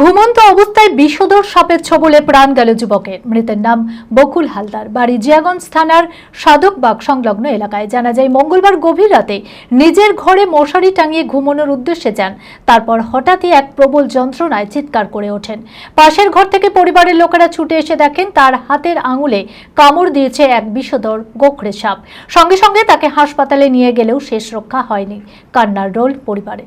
ঘুমন্ত অবস্থায় বিষধর সাপের ছবলে প্রাণ গেল যুবকের। মৃতের নাম বকুল হালদার। বাড়ি জিয়াগঞ্জ থানার সাধকবাগ সংলগ্ন এলাকায়। জানা যায়, মঙ্গলবার গভীর রাতে নিজের ঘরে মশারি টাঙিয়ে ঘুমানোর উদ্দেশ্যে যান। তারপর হঠাৎই এক প্রবল যন্ত্রণায় চিৎকার করে ওঠেন। পাশের ঘর থেকে পরিবারের লোকেরা ছুটে এসে দেখেন, তার হাতের আঙুলে কামড় দিয়েছে এক বিষধর গোখরে সাপ। সঙ্গে সঙ্গে তাকে হাসপাতালে নিয়ে গেলেও শেষ রক্ষা হয়নি। কান্নার রোল পরিবারে।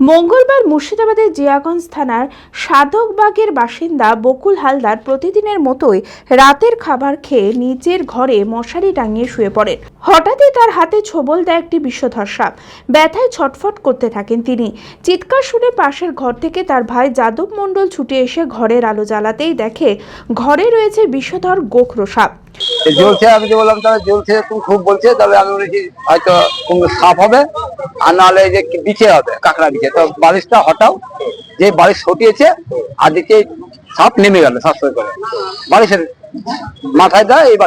মঙ্গলবার মুর্শিদাবাদের জিয়াগঞ্জ থানার সাধকবাগের বাসিন্দা বকুল হালদার প্রতিদিনের মতোই রাতের খাবার খেয়ে নিজের ঘরে মশারি টাঙিয়ে শুয়ে পড়েন। হঠাৎই তার হাতে ছোবল দেয় একটি বিষধর সাপ ব্যথায় ছটফট করতে থাকেন তিনি। চিৎকার শুনে পাশের ঘর থেকে তার ভাই যাদব মণ্ডল ছুটে এসে ঘরের আলো জ্বালাতেই দেখে, ঘরে রয়েছে বিষধর গোখরো সাপ জ্বলছে আমি যে বললাম, তাহলে জ্বলছে খুব বলছে তবে আমি বলেছি হয়তো সাপ হবে। আর নাহলে যে বিচে হবে, কাঁকড়া বিছে তো বালিশটা হটাও, যে বালিশ হটিয়েছে আর দিকে সাপ নেমে গেল সাশ্রয় করে। বালিশের মাথায় দেয় এই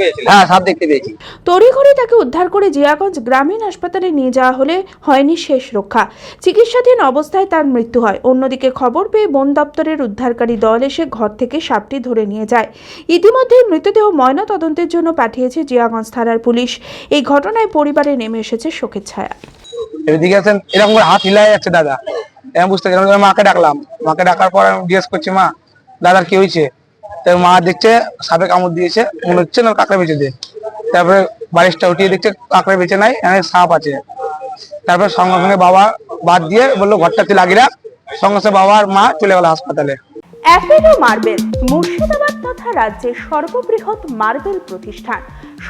পেয়েছি হ্যাঁ সাপ দেখতে পেয়েছি। তড়িঘড়ি তাকে উদ্ধার করে জিয়াগঞ্জ গ্রামীণ হাসপাতালে নিয়ে যাওয়া হলে হয়নি শেষ রক্ষা। চিকিৎসাধীন অবস্থায় তার মৃত্যু হয়। অন্যদিকে খবর পেয়ে বন দপ্তরের উদ্ধারকারী দল এসে ঘর থেকে সাপটি ধরে নিয়ে যায়। ইতিমধ্যে মৃতদেহ ময়না তদন্তের জন্য পাঠিয়েছে জিয়াগঞ্জ থানার পুলিশ। এই ঘটনায় পরিবারে নেমে এসেছে শোকের ছায়া। এদিকে আছেন এরকম করে হাত হিলাই যাচ্ছে দাদা। আমি বুঝতে পারছি আমি মাকে ডাকলাম। মাকে ডাকার পর আমি জিজ্ঞেস করছি মা দাদার কি হয়েছে? তো মা দেখছে, সাপে কামড় দিয়েছে, মনে হচ্ছে না কাঁকড়া বেঁচে দিয়ে তারপরে বালিশটা উঠিয়ে দেখছে, কাঁকড়া বেঁচে নাই, এখানে সাপ আছে। তারপরে সঙ্গে সঙ্গে বাবা বাদ দিয়ে বলল, ঘরটা তুই লাগিয়ে সঙ্গে সঙ্গে বাবা আর মা চলে গেল হাসপাতালে। অ্যাপেলো মার্বেল, মুর্শিদাবাদ তথা রাজ্যের সর্ববৃহৎ মার্বেল প্রতিষ্ঠান।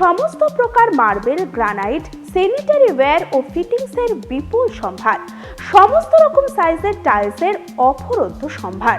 সমস্ত প্রকার মার্বেল, গ্রানাইট স্যানিটারি ওয়্যার ও ফিটিংসের বিপুল সম্ভার। সমস্ত রকম সাইজের টাইলসের অফরন্ত সম্ভার।